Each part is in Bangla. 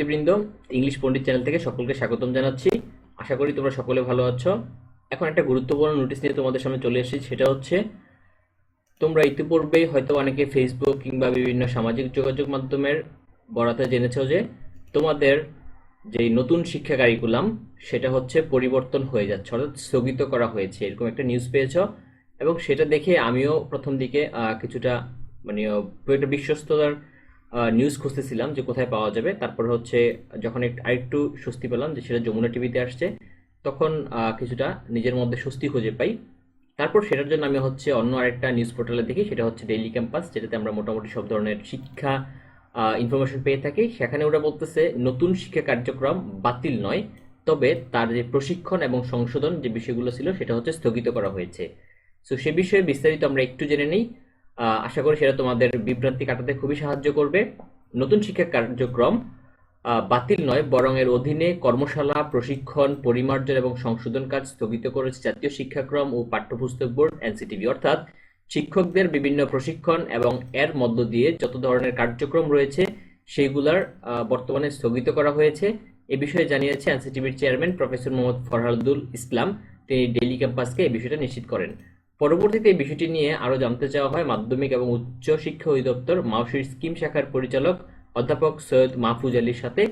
শিক্ষার্থীবৃন্দ ইংলিশ পণ্ডিত চ্যানেল থেকে সকলকে স্বাগতম জানাচ্ছি। আশা করি তোমরা সকলে ভালো আছো। এখন একটা গুরুত্বপূর্ণ নোটিশ নিয়ে তোমাদের সামনে চলে এসেছি, সেটা হচ্ছে, তোমরা ইতিপূর্বে হয়তো অনেকে ফেসবুক কিংবা বিভিন্ন সামাজিক যোগাযোগ মাধ্যমের বরাতে জেনেছো যে, তোমাদের যে নতুন শিক্ষা কারিকুলাম সেটা হচ্ছে পরিবর্তন হয়ে যাচ্ছে, অর্থাৎ স্থগিত করা হয়েছে। এরকম একটা নিউজ পেয়েছ এবং সেটা দেখে আমিও প্রথম দিকে কিছুটা মানে একটা বিশ্বস্ততার নিউজ খুঁজতেছিলাম যে কোথায় পাওয়া যাবে। তারপর হচ্ছে যখন একটু আরেকটু স্বস্তি পেলাম যে সেটা যমুনা টিভিতে আসছে। তখন কিছুটা নিজের মধ্যে স্বস্তি খুঁজে পাই। তারপর সেটার জন্য আমি হচ্ছে অন্য আরেকটা নিউজ পোর্টালে দেখি, সেটা হচ্ছে ডেইলি ক্যাম্পাস যেটাতে আমরা মোটামুটি সব ধরনের শিক্ষা ইনফরমেশন পেয়ে থাকি। সেখানে ওরা বলতেছে, নতুন শিক্ষা কার্যক্রম বাতিল নয়, তবে তার যে প্রশিক্ষণ এবং সংশোধন যে বিষয়গুলো ছিল, সেটা হচ্ছে স্থগিত করা হয়েছে। সো সে বিষয়ে বিস্তারিত আমরা একটু জেনে নিই। আশা করি সেটা তোমাদের বিভ্রান্তি কাটাতে খুবই সাহায্য করবে। নতুন শিক্ষা কার্যক্রম বাতিল নয়, বরং এর অধীনে কর্মশালা, প্রশিক্ষণ, পরিমার্জন এবং সংশোধন কাজ স্থগিত করেছে জাতীয় শিক্ষাক্রম ও পাঠ্যপুস্তক বোর্ড, এনসিটিভি। অর্থাৎ শিক্ষকদের বিভিন্ন প্রশিক্ষণ এবং এর মধ্য দিয়ে যত ধরনের কার্যক্রম রয়েছে, সেইগুলার বর্তমানে স্থগিত করা হয়েছে। এ বিষয়ে জানিয়েছে এনসিটিভির চেয়ারম্যান প্রফেসর মোহাম্মদ ফরহাদুল ইসলাম। তিনি ডেইলি ক্যাম্পাসকে এই বিষয়টা নিশ্চিত করেন। পরবর্তীতে এই বিষয়টি নিয়ে আরও জানতে চাওয়া হয় মাধ্যমিক এবং উচ্চ শিক্ষা অধিদপ্তর মাউসির স্কিম শাখার পরিচালক অধ্যাপক সৈয়দ মাহফুজ আলীর সাথে।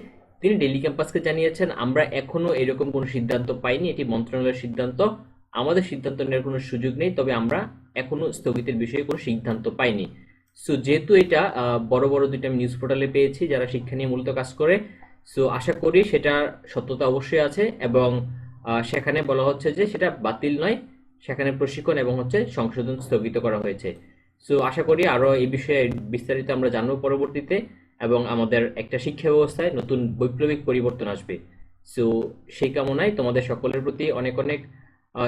তিনি ডেলি ক্যাম্পাসকে জানিয়েছেন, আমরা এখনও এরকম কোনো সিদ্ধান্ত পাইনি। এটি মন্ত্রণালয়ের সিদ্ধান্ত। আমাদের সিদ্ধান্ত নেওয়ার কোনো সুযোগ নেই। তবে আমরা এখনও স্থগিতের বিষয়ে কোনো সিদ্ধান্ত পাইনি। সো, যেহেতু এটা বড় বড় দুইটা আমি নিউজ পোর্টালে পেয়েছি, যারা শিক্ষা নিয়ে মূলত কাজ করে, সো আশা করি সেটা সত্যতা অবশ্যই আছে এবং সেখানে বলা হচ্ছে যে সেটা বাতিল নয়। সেখানে প্রশিক্ষণ এবং হচ্ছে সংশোধন স্থগিত করা হয়েছে। সো আশা করি আরও এই বিষয়ে বিস্তারিত আমরা জানব পরবর্তীতে এবং আমাদের একটা শিক্ষা ব্যবস্থায় নতুন বৈপ্লবিক পরিবর্তন আসবে। সো সেই কামনায় তোমাদের সকলের প্রতি অনেক অনেক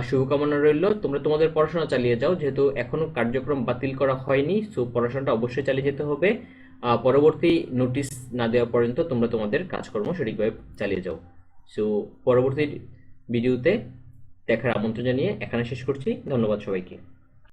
শুভকামনা রইল। তোমরা তোমাদের পড়াশোনা চালিয়ে যাও, যেহেতু এখনও কার্যক্রম বাতিল করা হয়নি। সো পড়াশোনাটা অবশ্যই চালিয়ে যেতে হবে। পরবর্তী নোটিশ না দেওয়া পর্যন্ত তোমরা তোমাদের কাজকর্ম সঠিকভাবে চালিয়ে যাও। সো পরবর্তী ভিডিওতে দেখার আমন্ত্রণ জানিয়ে এখানে শেষ করছি। ধন্যবাদ সবাইকে।